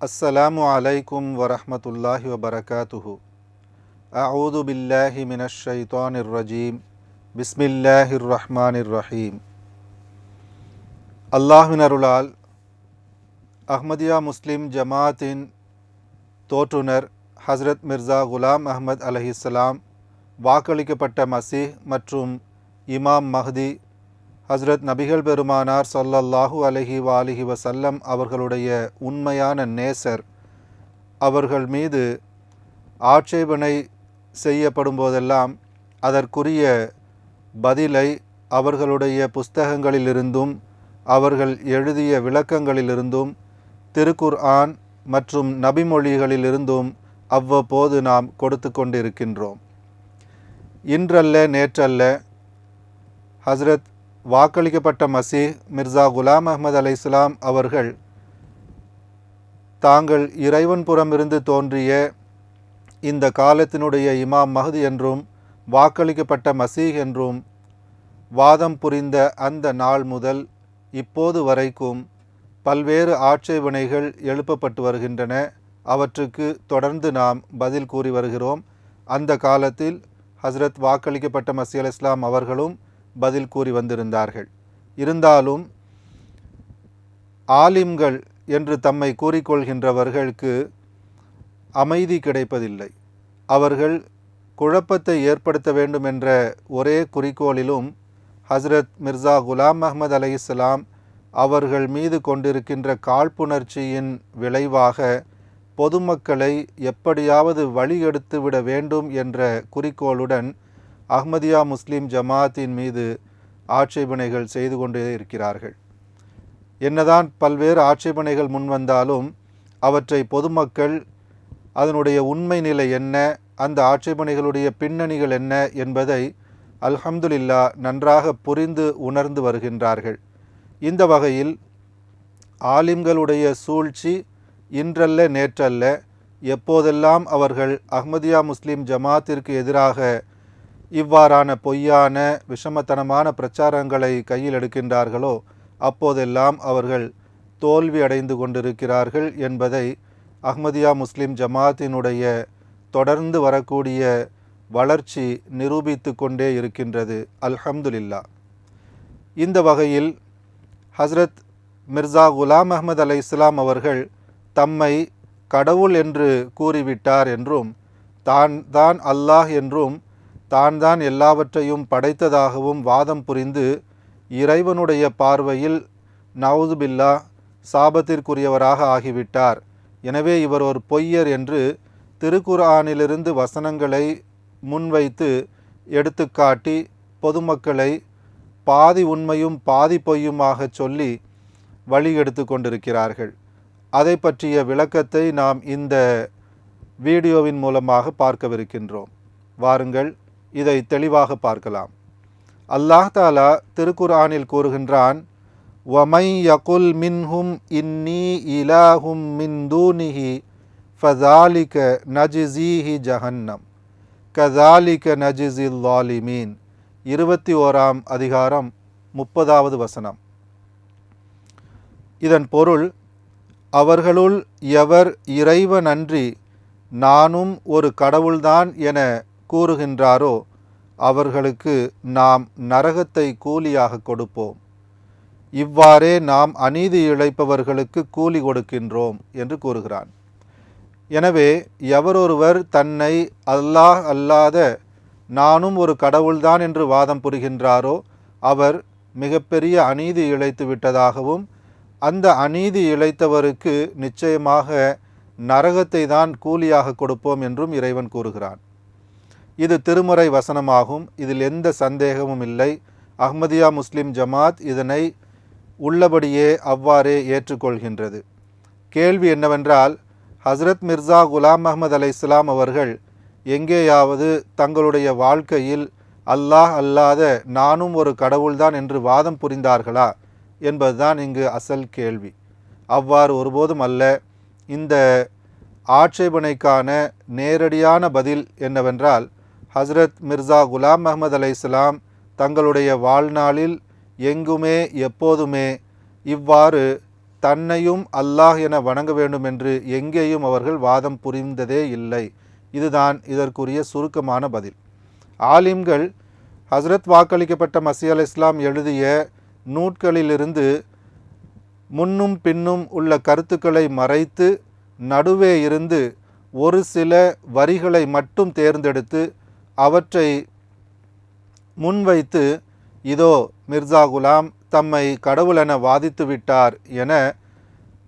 السلام عليكم ورحمة الله وبركاته أعوذ بالله من الشيطان الرجيم بسم الله الرحمن الرحيم அல்லாஹ்வின் அருளால் அஹ்மதியா முஸ்லிம் ஜமாத்தின் தோற்றுனர் ஹஸ்ரத் மிர்சா குலாம் அஹ்மத் அலஹிஸ்லாம் வாக்களிக்கப்பட்ட மசீஹ் மற்றும் இமாம் மஹ்தி ஹஸ்ரத் நபிகள் பெருமானார் சொல்லல்லாஹு அலஹி வாலிஹி வசல்லம் அவர்களுடைய உண்மையான நேசர். அவர்கள் மீது ஆட்சேபனை செய்யப்படும் போதெல்லாம் அதற்குரிய பதிலை அவர்களுடைய புஸ்தகங்களிலிருந்தும் அவர்கள் எழுதிய விளக்கங்களிலிருந்தும் திருக்குர் ஆன் மற்றும் நபிமொழிகளிலிருந்தும் அவ்வப்போது நாம் கொடுத்து கொண்டிருக்கின்றோம். இன்றல்ல நேற்றல்ல ஹஸ்ரத் வாக்களிக்கப்பட்ட மசீஹ் மிர்சா குலாம் அஹமது அலை இஸ்லாம் அவர்கள் தாங்கள் இறைவன் புறமிருந்து தோன்றிய இந்த காலத்தினுடைய இமாம் மஹது என்றும் வாக்களிக்கப்பட்ட மசீஹ் என்றும் வாதம் புரிந்த அந்த நாள் முதல் இப்போது வரைக்கும் பல்வேறு ஆட்சேபனைகள் எழுப்பப்பட்டு வருகின்றன. அவற்றுக்கு தொடர்ந்து நாம் பதில் கூறி வருகிறோம். அந்த காலத்தில் ஹஸ்ரத் வாக்களிக்கப்பட்ட மசி அல் இஸ்லாம் அவர்களும் பதில் கூறி வந்திருந்தார்கள். இருந்தாலும் ஆலிம்கள் என்று தம்மை கூறிக்கொள்கின்றவர்களுக்கு அமைதி கிடைப்பதில்லை. அவர்கள் குழப்பத்தை ஏற்படுத்த வேண்டும் என்ற ஒரே குறிக்கோளிலும் ஹஸ்ரத் மிர்சா குலாம் அஹ்மது அலை இஸ்லாம் அவர்கள் மீது கொண்டிருக்கின்ற காழ்ப்புணர்ச்சியின் விளைவாக பொதுமக்களை எப்படியாவது வழியெடுத்து விட வேண்டும் என்ற குறிக்கோளுடன் அஹ்மதியா முஸ்லீம் ஜமாத்தின் மீது ஆட்சேபனைகள் செய்து கொண்டே இருக்கிறார்கள். என்னதான் பல்வேறு ஆட்சேபனைகள் முன்வந்தாலும் அவற்றை பொதுமக்கள் அதனுடைய உண்மை நிலை என்ன அந்த ஆட்சேபனைகளுடைய பின்னணிகள் என்ன என்பதை அல்ஹம்துலில்லா நன்றாக புரிந்து உணர்ந்து வருகின்றார்கள். இந்த வகையில் ஆலிம்களுடைய சூழ்ச்சி இன்றல்ல நேற்றல்ல எப்போதெல்லாம் அவர்கள் அஹ்மதியா முஸ்லீம் ஜமாத்திற்கு எதிராக இவ்வாறான பொய்யான விஷமத்தனமான பிரச்சாரங்களை கையில் எடுக்கின்றார்களோ அப்போதெல்லாம் அவர்கள் தோல்வி அடைந்து கொண்டிருக்கிறார்கள் என்பதை அஹ்மதியா முஸ்லிம் ஜமாத்தினுடைய தொடர்ந்து வரக்கூடிய வளர்ச்சி நிரூபித்து கொண்டே இருக்கின்றது. அல்ஹம்துலில்லா. இந்த வகையில் ஹஸ்ரத் மிர்சா குலாம் அஹமது அலை இஸ்லாம் அவர்கள் தம்மை கடவுள் என்று கூறிவிட்டார் என்றும் தான் தான் அல்லாஹ் என்றும் தான் தான் எல்லாவற்றையும் படைத்ததாகவும் வாதம் புரிந்து இறைவனுடைய பார்வையில் நவுதுபில்லா சாபத்திற்குரியவராக ஆகிவிட்டார். எனவே இவர் ஒரு பொய்யர் என்று திருக்குரானிலிருந்து வசனங்களை முன்வைத்து எடுத்துக்காட்டி பொதுமக்களை பாதி உண்மையும் பாதி பொய்யுமாக சொல்லி வழி எடுத்து கொண்டிருக்கிறார்கள். அதை பற்றிய விளக்கத்தை நாம் இந்த வீடியோவின் மூலமாக பார்க்கவிருக்கின்றோம். வாருங்கள் இதை தெளிவாக பார்க்கலாம். அல்லாஹ் தாலா திருக்குரானில் கூறுகின்றான் வமை யகுல் மின்ஹும் இன்னி இலாஹும் மின்தூனிஹி ஃபதாலிக நஜிசீஹி ஜஹன்னம் கதாலிக நஜிசில் லாலிமீன் இருபத்தி ஓராம் அதிகாரம் முப்பதாவது வசனம். இதன் பொருள் அவர்களுள் எவர் இறைவனன்றி நானும் ஒரு கடவுள்தான் என கூறுகின்றாரோ அவர்களுக்கு நாம் நரகத்தை கூலியாக கொடுப்போம். இவ்வாறே நாம் அநீதி இழைப்பவர்களுக்கு கூலி கொடுக்கின்றோம் என்று கூறுகிறான். எனவே எவரொருவர் தன்னை அல்லாஹ் அல்லாத நானும் ஒரு கடவுள்தான் என்று வாதம் புரிகின்றாரோ அவர் மிகப்பெரிய அநீதி இழைத்து விட்டதாகவும் அந்த அநீதி இழைத்தவருக்கு நிச்சயமாக நரகத்தை தான் கூலியாக கொடுப்போம் என்றும் இறைவன் கூறுகிறான். இது திருமுறை வசனமாகும். இதில் எந்த சந்தேகமும் இல்லை. அஹ்மதியா முஸ்லிம் ஜமாத் இதனை உள்ளபடியே அவ்வாறே ஏற்றுக்கொள்கின்றது. கேள்வி என்னவென்றால் ஹஸ்ரத் மிர்சா குலாம் அஹமது அலை இஸ்லாம் அவர்கள் எங்கேயாவது தங்களுடைய வாழ்க்கையில் அல்லாஹ் அல்லாத நானும் ஒரு கடவுள்தான் என்று வாதம் புரிந்தார்களா என்பதுதான் இங்கு அசல் கேள்வி. அவ்வாறு ஒருபோதும் அல்ல. இந்த ஆட்சேபனைக்கான நேரடியான பதில் என்னவென்றால் ஹஸ்ரத் மிர்சா குலாம் அஹமது அலை இஸ்லாம் தங்களுடைய வாழ்நாளில் எங்குமே எப்போதுமே இவ்வாறு தன்னையும் அல்லாஹ் என வணங்க வேண்டும் என்று எங்கேயும் அவர்கள் வாதம் புரிந்ததே இல்லை. இதுதான் இதற்குரிய சுருக்கமான பதில். ஆலிம்கள் ஹஸ்ரத் வாக்களிக்கப்பட்ட மசி அல் இஸ்லாம் எழுதிய நூட்களிலிருந்து முன்னும் பின்னும் உள்ள கருத்துக்களை மறைத்து நடுவே இருந்து ஒரு சில வரிகளை மட்டும் தேர்ந்தெடுத்து அவற்றை முன்வைத்து இதோ மிர்சா குலாம் தம்மை கடவுளென வாதித்து விட்டார் என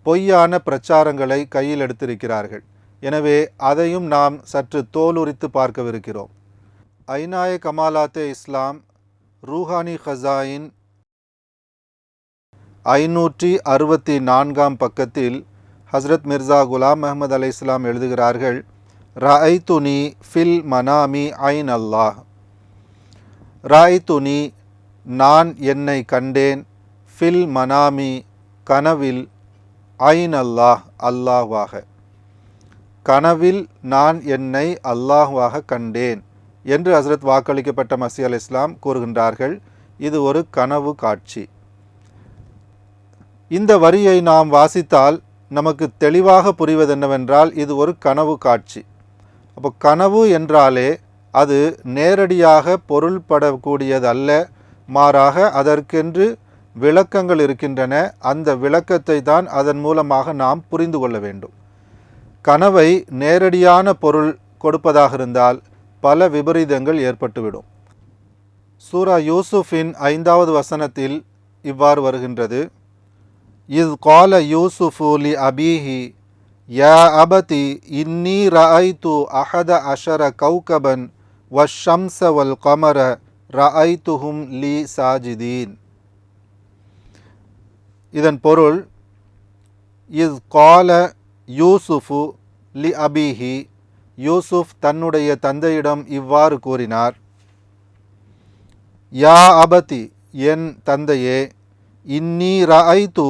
பொய்யான பிரச்சாரங்களை கையில் எடுத்திருக்கிறார்கள். எனவே அதையும் நாம் சற்று தோலுரித்து பார்க்கவிருக்கிறோம். ஐநாய கமாலாத்தே இஸ்லாம் ரூஹானி ஹசாயின் ஐநூற்றி அறுபத்தி நான்காம் பக்கத்தில் ஹஸ்ரத் மிர்சா குலாம் அஹமது அலை இஸ்லாம் எழுதுகிறார்கள் ரஐ ஃபில் மனாமி ஐன் அல்லாஹ் ராய்துனி நான் என்னை கண்டேன். ஃபில் மனாமி கனவில் ஐன் அல்லாஹ் அல்லாஹ்வாக. கனவில் நான் என்னை அல்லாஹ்வாக கண்டேன் என்று ஹசரத் வாக்களிக்கப்பட்ட மசி அல் இஸ்லாம் கூறுகின்றார்கள். இது ஒரு கனவு காட்சி. இந்த வரியை நாம் வாசித்தால் நமக்கு தெளிவாக புரிவது என்னவென்றால் இது ஒரு கனவு காட்சி. அப்போ கனவு என்றாலே அது நேரடியாக பொருள்படக்கூடியதல்ல மாறாக அதற்கென்று விளக்கங்கள் இருக்கின்றன. அந்த விளக்கத்தை தான் அதன் மூலமாக நாம் புரிந்து கொள்ள வேண்டும். கனவை நேரடியான பொருள் கொடுப்பதாக இருந்தால் பல விபரீதங்கள் ஏற்பட்டுவிடும். சூரா யூசுஃபின் ஐந்தாவது வசனத்தில் இவ்வாறு வருகின்றது. இஸ் கால யூசுஃபு லி அபீஹி யா அபதி இன்னி ரஐத்து அஹத அஷர கௌகபன் வஷம்ச வல் கமர ரஐத்துஹும் லி சாஜிதீன். இதன் பொருள் இஸ் கால யூசுஃபு லி அபீஹி யூசுஃப் தன்னுடைய தந்தையிடம் இவ்வாறு கூறினார் யா அபதி என் தந்தையே இன்னி ரஐத்து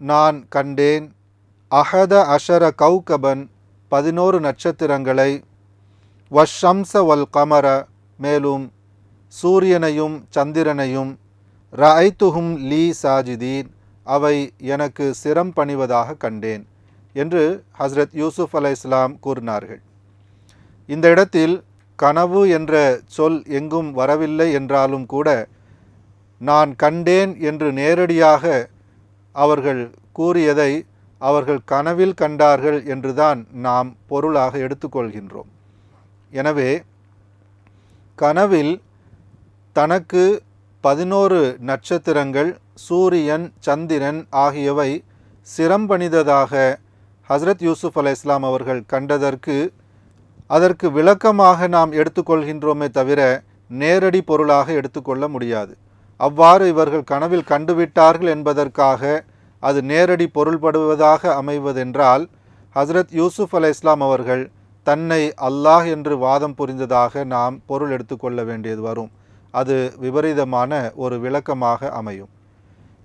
நான் கண்டேன் அஹத அஷர கௌகபன் பதினோரு நட்சத்திரங்களை வஷம்ச வல் கமர மேலும் சூரியனையும் சந்திரனையும் ரஐத்துஹும் லீ சாஜிதீன் அவை எனக்கு சிரம் பணிவதாக கண்டேன் என்று ஹஸ்ரத் யூசுப் அலை இஸ்லாம் கூறினார்கள். இந்த இடத்தில் கனவு என்ற சொல் எங்கும் வரவில்லை என்றாலும் கூட நான் கண்டேன் என்று நேரடியாக அவர்கள் கூறியதை அவர்கள் கனவில் கண்டார்கள் என்றுதான் நாம் பொருளாக எடுத்துக்கொள்கின்றோம். எனவே கனவில் தனக்கு பதினோரு நட்சத்திரங்கள் சூரியன் சந்திரன் ஆகியவை சிரம்பணிததாக ஹஸ்ரத் யூசுப் அலை இஸ்லாம் அவர்கள் கண்டதற்கு அதற்கு விளக்கமாக நாம் எடுத்துக்கொள்கின்றோமே தவிர நேரடி பொருளாக எடுத்துக்கொள்ள முடியாது. அவ்வாறு இவர்கள் கனவில் கண்டுவிட்டார்கள் என்பதற்காக அது நேரடி பொருள்படுவதாக அமைவதென்றால் ஹஸ்ரத் யூசுப் அலை இஸ்லாம் அவர்கள் தன்னை அல்லாஹ் என்று வாதம் புரிந்ததாக நாம் பொருள் எடுத்துக்கொள்ள வேண்டியது வரும். அது விபரீதமான ஒரு விளக்கமாக அமையும்.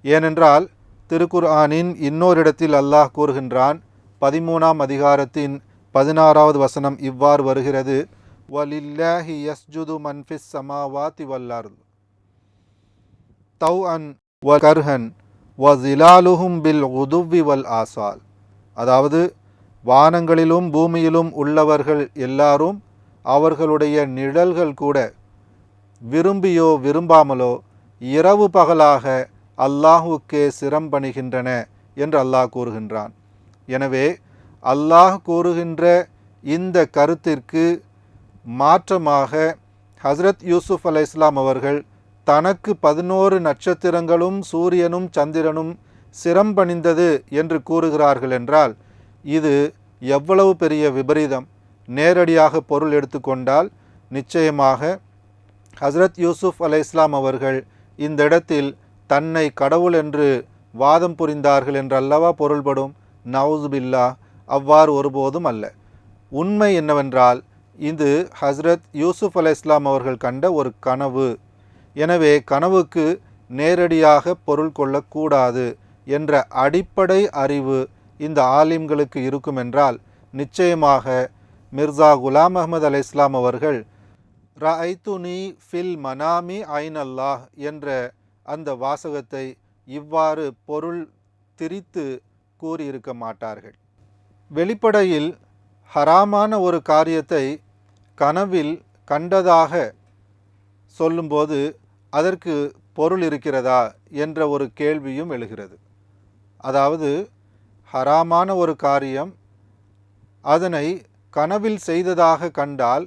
ஏனென்றால் திருக்குர்ஆனின் இன்னொரு இடத்தில் அல்லாஹ் கூறுகின்றான் பதிமூணாம் அதிகாரத்தின் பதினாறாவது வசனம் இவ்வாறு வருகிறது வலில்லாஹி யஸ்ஜுது மன்ஃபிஸ் சமாவாத்தி வல்லார் தௌ அன் வ கர்ஹன் வசிலாலுஹும் பில் உதுவி வல் ஆசால். அதாவது வானங்களிலும் பூமியிலும் உள்ளவர்கள் எல்லாரும் அவர்களுடைய நிழல்கள் கூட விரும்பியோ விரும்பாமலோ இரவு பகலாக அல்லாஹுக்கே சிரம்பணிகின்றன என்று அல்லாஹ் கூறுகின்றான். எனவே அல்லாஹ் கூறுகின்ற இந்த கருத்திற்கு மாற்றமாக ஹஸ்ரத் யூசுஃப் அலை இஸ்லாம் அவர்கள் தனக்கு பதினோரு நட்சத்திரங்களும் சூரியனும் சந்திரனும் சிரம்பணிந்தது என்று கூறுகிறார்கள் என்றால் இது எவ்வளவு பெரிய விபரீதம்? நேரடியாக பொருள் எடுத்துக்கொண்டால் நிச்சயமாக ஹஸ்ரத் யூசுப் அலை இஸ்லாம் அவர்கள் இந்த இடத்தில் தன்னை கடவுள் என்று வாதம் புரிந்தார்கள் என்று அல்லவா பொருள்படும் நவுசுபில்லா அவ்வாறு ஒருபோதும் அல்ல. உண்மை என்னவென்றால் இது ஹஸ்ரத் யூசுப் அலை இஸ்லாம் அவர்கள் கண்ட ஒரு கனவு. எனவே கனவுக்கு நேரடியாக பொருள் கொள்ளக்கூடாது என்ற அடிப்படை அறிவு இந்த ஆலிம்களுக்கு இருக்குமென்றால் நிச்சயமாக மிர்சா குலாம் அஹமது அலை இஸ்லாம் அவர்கள் ரஐத்துனி ஃபில் மனாமி ஐன் அல்லாஹ் என்ற அந்த வாசகத்தை இவ்வாறு பொருள் திரித்து கூறியிருக்க மாட்டார்கள். வெளிப்படையில் ஹராமான ஒரு காரியத்தை கனவில் கண்டதாக சொல்லும்போது அதற்கு பொருள் இருக்கிறதா என்ற ஒரு கேள்வியும் எழுகிறது. அதாவது ஹராமான ஒரு காரியம் அதனை கனவில் செய்ததாக கண்டால்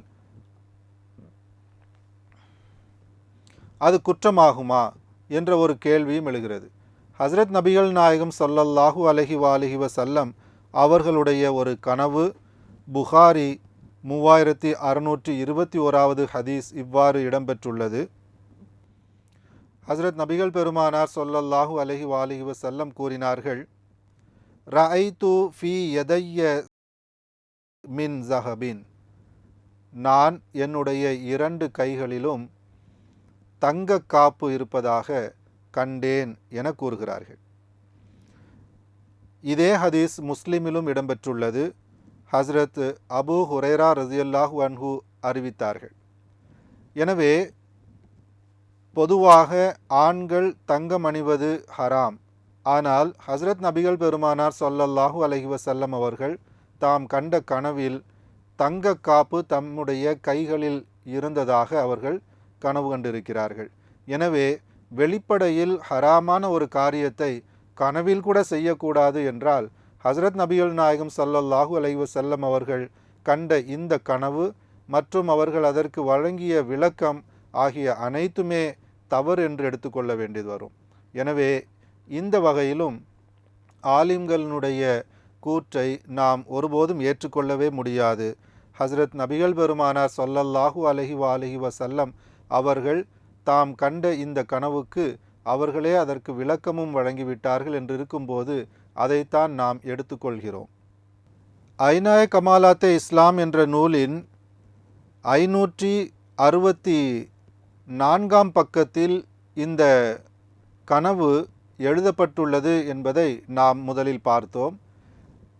அது குற்றமாகுமா என்ற ஒரு கேள்வியும் எழுகிறது. ஹஸ்ரத் நபிகள் நாயகம் சொல்லல்லாஹு அலஹி வாலஹி வசல்லம் அவர்களுடைய ஒரு கனவு புகாரி மூவாயிரத்தி அறுநூற்றி இருபத்தி ஓராவது ஹதீஸ் இவ்வாறு இடம்பெற்றுள்ளது. ஹஸ்ரத் நபிகள் பெருமானார் சொல்லல்லாஹு அலஹி வாலிஹி வசல்லம் கூறினார்கள் ரஐது ஃபி எதைய மின் ஜஹபின். நான் என்னுடைய இரண்டு கைகளிலும் தங்க காப்பு இருப்பதாக கண்டேன் என கூறுகிறார்கள். இதே ஹதீஸ் முஸ்லிமிலும் இடம்பெற்றுள்ளது ஹஸ்ரத் அபு ஹுரேரா ரசியல்லாஹு அன்ஹு அறிவித்தார்கள். எனவே பொதுவாக ஆண்கள் தங்கம் அணிவது ஹராம். ஆனால் ஹஸ்ரத் நபிகள் பெருமானார் சொல்லல்லாஹு அலஹி வசல்லம் அவர்கள் தாம் கண்ட கனவில் தங்க காப்பு தம்முடைய கைகளில் இருந்ததாக அவர்கள் கனவு கண்டிருக்கிறார்கள். எனவே வெளிப்படையில் ஹராமான ஒரு காரியத்தை கனவில் கூட செய்யக்கூடாது என்றால் ஹசரத் நபிகள் நாயகம் சல்லல்லாஹு அலைவ செல்லம் அவர்கள் கண்ட இந்த கனவு மற்றும் அவர்கள் அதற்கு வழங்கிய விளக்கம் ஆகிய அனைத்துமே தவறு என்று எடுத்துக்கொள்ள வேண்டியது வரும். எனவே இந்த வகையிலும் ஆலிம்களினுடைய கூற்றை நாம் ஒருபோதும் ஏற்றுக்கொள்ளவே முடியாது. ஹசரத் நபிகள் பெருமானார் சொல்லல்லாஹு அலஹி வாலஹி வசல்லம் அவர்கள் தாம் கண்ட இந்த கனவுக்கு அவர்களே அதற்கு விளக்கமும் வழங்கிவிட்டார்கள் என்று இருக்கும்போது அதைத்தான் நாம் எடுத்துக்கொள்கிறோம். ஐநாய கமாலாத்தே இஸ்லாம் என்ற நூலின் ஐநூற்றி அறுபத்தி நான்காம் பக்கத்தில் இந்த கனவு எழுதப்பட்டுள்ளது என்பதை நாம் முதலில் பார்த்தோம்.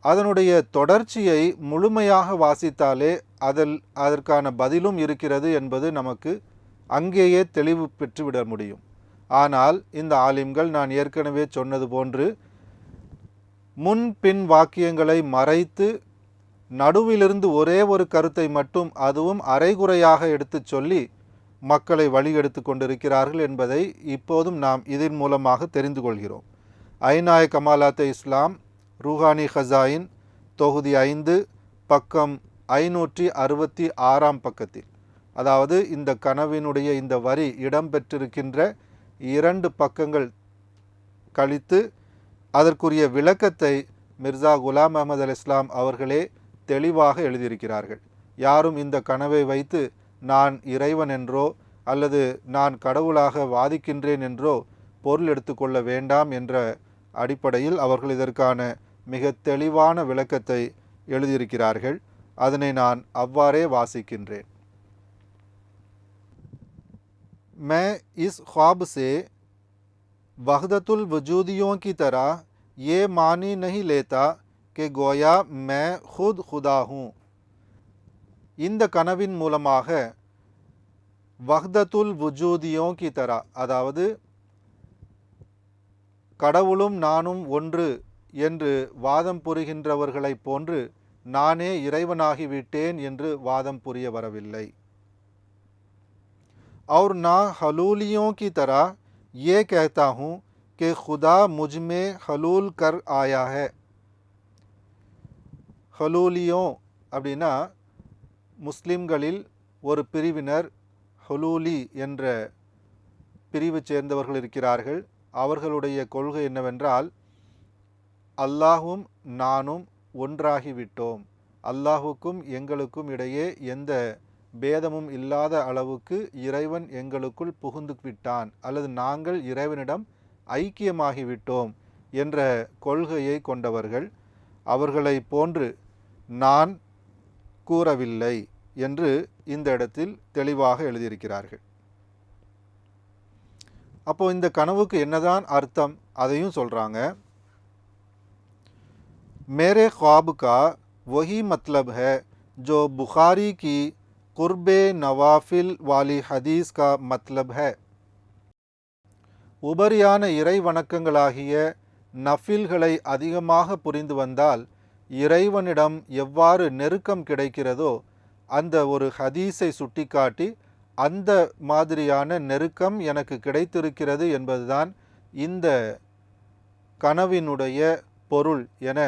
அதனுடைய தொடர்ச்சியை முழுமையாக வாசித்தாலே அதில் அதற்கான பதிலும் இருக்கிறது என்பது நமக்கு அங்கேயே தெளிவு பெற்றுவிட முடியும். ஆனால் இந்த ஆலிம்கள் நான் ஏற்கனவே சொன்னது போன்று முன்பின் வாக்கியங்களை மறைத்து நடுவிலிருந்து ஒரே ஒரு கருத்தை மட்டும் அதுவும் அரைகுறையாக எடுத்துச் சொல்லி மக்களை வழிகெடுத்து கொண்டிருக்கிறார்கள் என்பதை இப்போதும் நாம் இதன் மூலமாக தெரிந்து கொள்கிறோம். ஐநாய கமாலாத்த இஸ்லாம் ரூஹானி ஹசாயின் தொகுதி ஐந்து பக்கம் ஐநூற்றி அறுபத்தி ஆறாம் பக்கத்தில். அதாவது இந்த கனவினுடைய இந்த வரி இடம்பெற்றிருக்கின்ற இரண்டு பக்கங்கள் கழித்து அதற்குரிய விளக்கத்தை மிர்சா குலாம் அஹமது அல் இஸ்லாம் அவர்களே தெளிவாக எழுதியிருக்கிறார்கள். யாரும் இந்த கனவை வைத்து நான் இறைவன் என்றோ அல்லது நான் கடவுளாக வாதிக்கின்றேன் என்றோ பொருள் எடுத்துக்கொள்ள வேண்டாம் என்ற அடிப்படையில் அவர்கள் இதற்கான மிக தெளிவான விளக்கத்தை எழுதியிருக்கிறார்கள் அதனை நான் அவ்வாறே வாசிக்கின்றேன் मैं इस ख्वाब से वहदतुल वजूदियों की तरह ये मानी नहीं लेता कि गोया मैं खुद खुदा हूँ இந்த கனவின் மூலமாக வஹ்தத்துல் வுஜூதியோ கி தரா அதாவது கடவுளும் நானும் ஒன்று என்று வாதம் புரிகின்றவர்களைப் போன்று நானே இறைவனாகிவிட்டேன் என்று வாதம் புரிய வரவில்லை और ना हलूलियों की तरह ये कहता हूँ कि खुदा मुझ में हलूल कर आया है ஹலூலியோ அப்படின்னா முஸ்லிம்களில் ஒரு பிரிவினர் ஹுலூலி என்ற பிரிவு சேர்ந்தவர்கள் இருக்கிறார்கள். அவர்களுடைய கொள்கை என்னவென்றால் அல்லாஹும் நானும் ஒன்றாகிவிட்டோம். அல்லாஹுக்கும் எங்களுக்கும் இடையே எந்த பேதமும் இல்லாத அளவுக்கு இறைவன் எங்களுக்குள் புகுந்து விட்டான். அல்லது நாங்கள் இறைவனிடம் ஐக்கியமாகிவிட்டோம் என்ற கொள்கையை கொண்டவர்கள். அவர்களை போன்று நான் கூறவில்லை என்று இந்த இடத்தில் தெளிவாக எழுதியிருக்கிறார்கள் அப்போ இந்த கனவுக்கு என்னதான் அர்த்தம் அதையும் சொல்றாங்க मेरे ख्वाब का वही मतलब है जो बुखारी की कुर्ब नवाफिल वाली ஹதீஸ் கா மத்லப் है உபரியான இறை வணக்கங்களாகிய நஃபில்களை அதிகமாக புரிந்து வந்தால் இறைவனிடம் எவ்வாறு நெருக்கம் கிடைக்கிறதோ அந்த ஒரு ஹதீஸை சுட்டிக்காட்டி அந்த மாதிரியான நெருக்கம் எனக்கு கிடைத்திருக்கிறது என்பதுதான் இந்த கனவினுடைய பொருள் என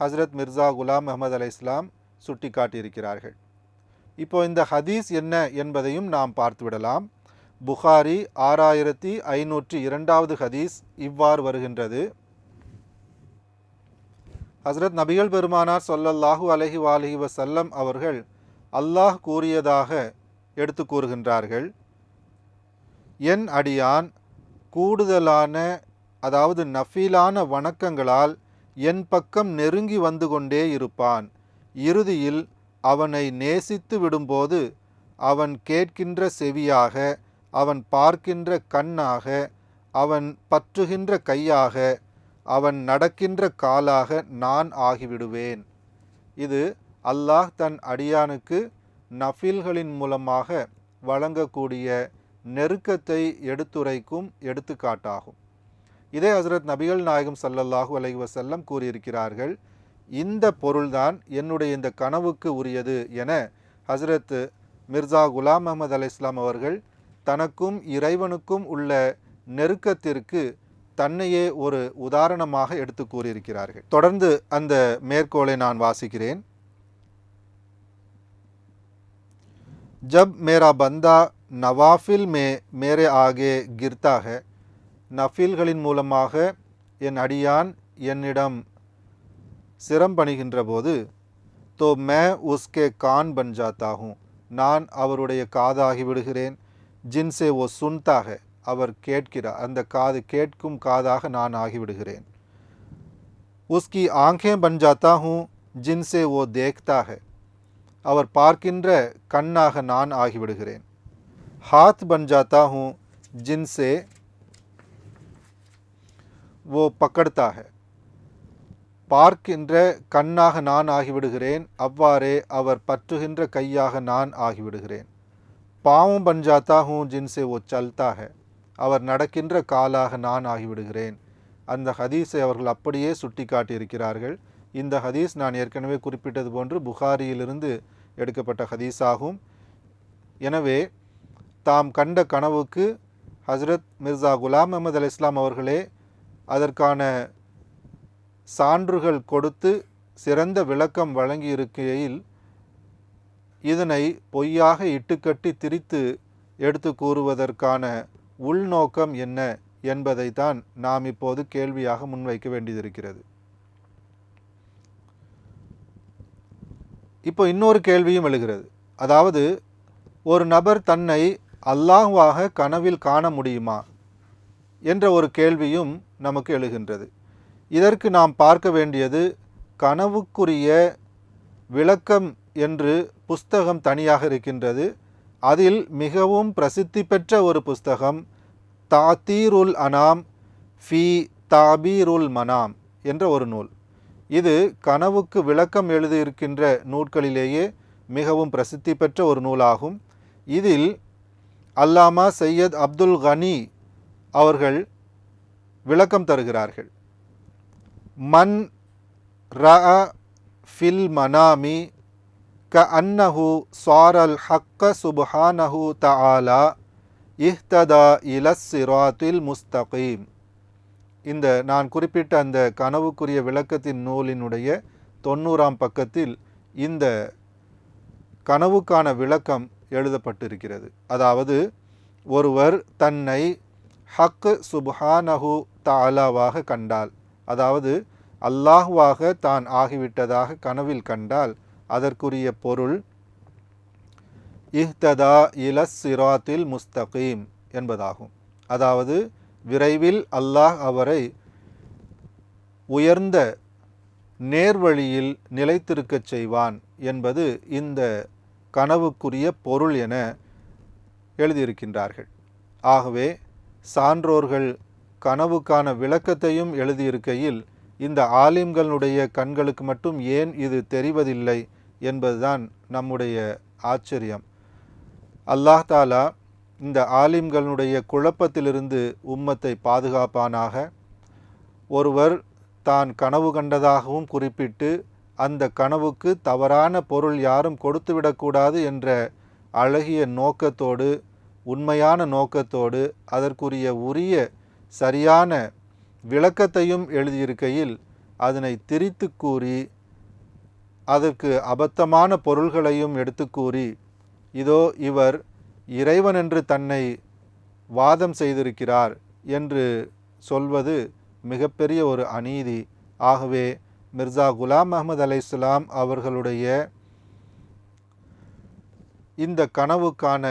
ஹஸ்ரத் மிர்சா குலாம் அஹமது அலை இஸ்லாம் சுட்டிக்காட்டியிருக்கிறார்கள். இப்போ இந்த ஹதீஸ் என்ன என்பதையும் நாம் பார்த்துவிடலாம். புகாரி ஆறாயிரத்தி ஐநூற்றி இரண்டாவது ஹதீஸ் இவ்வாறு வருகின்றது. ஹசரத் நபிகள் பெருமானார் சொல்லல்லாஹு அலஹி வாலஹி வசல்லம் அவர்கள் அல்லாஹ் கூறியதாக எடுத்து கூறுகின்றார்கள். என் அடியான் கூடுதலான அதாவது நஃபீலான வணக்கங்களால் என் பக்கம் நெருங்கி வந்து கொண்டே இருப்பான். இறுதியில் அவனை நேசித்து விடும்போது அவன் கேட்கின்ற செவியாக அவன் பார்க்கின்ற கண்ணாக அவன் பற்றுகின்ற கையாக அவன் நடக்கின்ற காலாக நான் ஆகிவிடுவேன். இது அல்லாஹ் தன் அடியானுக்கு நஃபில்களின் மூலமாக வழங்கக்கூடிய நெருக்கத்தை எடுத்துரைக்கும் எடுத்துக்காட்டாகும். இதே ஹசரத் நபிகள் நாயகம் சல்லல்லாஹூ அலைஹி வசல்லம் கூறியிருக்கிறார்கள். இந்த பொருள்தான் என்னுடைய இந்த கனவுக்கு உரியது என ஹசரத் மிர்சா குலாம் அஹமது அலை இஸ்லாம் அவர்கள் தனக்கும் இறைவனுக்கும் உள்ள நெருக்கத்திற்கு தன்னையே ஒரு உதாரணமாக எடுத்து கூறியிருக்கிறார்கள். தொடர்ந்து அந்த மேற்கோளை நான் வாசிக்கிறேன். ஜப் மேரா பந்தா நவாஃபில் மே மேரே ஆகே கிர்த்தாக நஃபீல்களின் மூலமாக என் அடியான் என்னிடம் சிரம் பணிகின்ற போது தோ மே உஸ்கே கான் பன் நான் அவருடைய காதாகி விடுகிறேன். ஜின்சே ஓ சுன்தாக. அவர் கேட்கிறார் அந்த காது கேட்கும் காதாக நான் ஆகிவிடுகிறேன் உஸ்கி ஆங்கே பன் ஜாத்தா ஹூँ ஜின்சே ஓ தேக்தா है அவர் பார்க்கின்ற கண்ணாக நான் ஆகிவிடுகிறேன் ஹாத் பன் ஜாத்தா ஹூँ ஜின்சே ஓ பக்கடத்தா है பார்க்கின்ற கண்ணாக நான் ஆகிவிடுகிறேன் அவ்வாறே அவர் பற்றுகின்ற கையாக நான் ஆகிவிடுகிறேன் பாவம் பஞ்சாத்தா ஹூ ஜின்சே ஓ சல்தா है அவர் நடக்கின்ற காலாக நான் ஆகிவிடுகிறேன். அந்த ஹதீஸை அவர்கள் அப்படியே சுட்டி காட்டியிருக்கிறார்கள் இந்த ஹதீஸ் நான் ஏற்கனவே குறிப்பிட்டது போன்று புகாரியிலிருந்து எடுக்கப்பட்ட ஹதீஸாகும். எனவே தாம் கண்ட கனவுக்கு ஹஸ்ரத் மிர்சா குலாம் அஹமது அலி இஸ்லாம் அவர்களே அதற்கான சான்றுகள் கொடுத்து சிறந்த விளக்கம் வழங்கியிருக்கையில் இதனை பொய்யாக இட்டுக்கட்டி திரித்து எடுத்து கூறுவதற்கான உள்நோக்கம் என்ன என்பதைத்தான் நாம் இப்போது கேள்வியாக முன்வைக்க வேண்டியதிருக்கிறது இப்போ இன்னொரு கேள்வியும் எழுகிறது. அதாவது ஒரு நபர் தன்னை அல்லாஹுவாக கனவில் காண முடியுமா என்ற ஒரு கேள்வியும் நமக்கு எழுகின்றது. இதற்கு நாம் பார்க்க வேண்டியது கனவுக்குரிய விளக்கம் என்று புஸ்தகம் தனியாக இருக்கின்றது. அதில் மிகவும் பிரசித்தி பெற்ற ஒரு புஸ்தகம் தாத்தீருல் அனாம் ஃபி தாபீருல் மனாம் என்ற ஒரு நூல். இது கனவுக்கு விளக்கம் எழுதியிருக்கின்ற நூல்களிலேயே மிகவும் பிரசித்தி பெற்ற ஒரு நூலாகும். இதில் அல்லாமா சையத் அப்துல் கனி அவர்கள் விளக்கம் தருகிறார்கள். மன் ர ஃபில் மனாமி க அன்னஹு சாரல் ஹக்க சுபஹானஹு தஆலா இஹ்ததா இலஸ் சிராத்தில் முஸ்தகீம் இந்த நான் குறிப்பிட்ட அந்த கனவுக்குரிய விளக்கத்தின் நூலினுடைய தொண்ணூறாம் பக்கத்தில் இந்த கனவுக்கான விளக்கம் எழுதப்பட்டிருக்கிறது. அதாவது ஒருவர் தன்னை ஹக் சுப்ஹானஹு தாலாவாக கண்டால் அதாவது அல்லாஹுவாக தான் ஆகிவிட்டதாக கனவில் கண்டால் அதற்குரிய பொருள் இஹ்ததா இலஸ் சிராத்தில் முஸ்தகீம் என்பதாகும். அதாவது விரைவில் அல்லாஹ் அவரை உயர்ந்த நேர்வழியில் நிலைத்திருக்கச் செய்வான் என்பது இந்த கனவுக்குரிய பொருள் என எழுதியிருக்கின்றார்கள். ஆகவே சான்றோர்கள் கனவுக்கான விளக்கத்தையும் எழுதியிருக்கையில் இந்த ஆலிம்களுடைய கண்களுக்கு மட்டும் ஏன் இது தெரிவதில்லை என்பதுதான் நம்முடைய ஆச்சரியம். அல்லாஹ் தாலா இந்த ஆலிம்களுடைய குழப்பத்திலிருந்து உம்மத்தை பாதுகாப்பானாக. ஒருவர் தான் கனவு கண்டதாகவும் குறிப்பிட்டு அந்த கனவுக்கு தவறான பொருள் யாரும் கொடுத்துவிடக்கூடாது என்ற அழகிய நோக்கத்தோடு உண்மையான நோக்கத்தோடு அதற்குரிய உரிய சரியான விளக்கத்தையும் எழுதியிருக்கையில் அதனை திரித்து கூறி அதற்கு அபத்தமான பொருள்களையும் எடுத்து கூறி இதோ இவர் இறைவன் என்று தன்னை வாதம் செய்திருக்கிறார் என்று சொல்வது மிகப்பெரிய ஒரு அநீதி. ஆகவே மிர்சா குலாம் அஹமது அலைஸ்லாம் அவர்களுடைய இந்த கனவுக்கான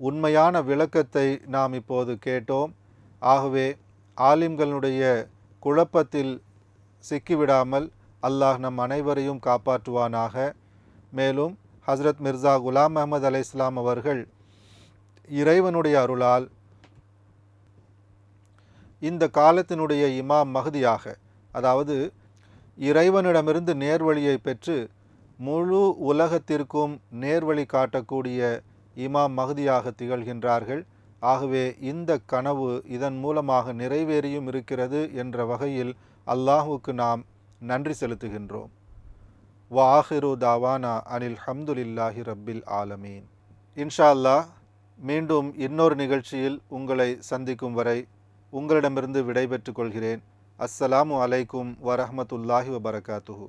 உண்மையான விளக்கத்தை நாம் இப்போது கேட்டோம். ஆகவே ஆலிம்களுடைய குழப்பத்தில் சிக்கிவிடாமல் அல்லாஹ் நம் அனைவரையும் காப்பாற்றுவானாக. மேலும் ஹஸ்ரத் மிர்சா குலாம் அஹமது அலை இஸ்லாம் அவர்கள் இறைவனுடைய அருளால் இந்த காலத்தினுடைய இமாம் மகதியாக அதாவது இறைவனிடமிருந்து நேர்வழியை பெற்று முழு உலகத்திற்கும் நேர்வழி காட்டக்கூடிய இமாம் மகதியாக திகழ்கின்றார்கள். ஆகவே இந்த கனவு இதன் மூலமாக நிறைவேறியும் இருக்கிறது என்ற வகையில் அல்லாஹுக்கு நாம் நன்றி செலுத்துகின்றோம். வாஹிரு தாவானா அனில் ஹம்துலில்லாஹி ரப்பில் ஆலமீன். இன்ஷா அல்லாஹ் மீண்டும் இன்னொரு நிகழ்ச்சியில் உங்களை சந்திக்கும் வரை உங்களிடமிருந்து விடைபெற்றுக் கொள்கிறேன். அஸ்ஸலாமு அலைக்கும் வரஹமத்துல்லாஹி வபரகாத்துஹூ.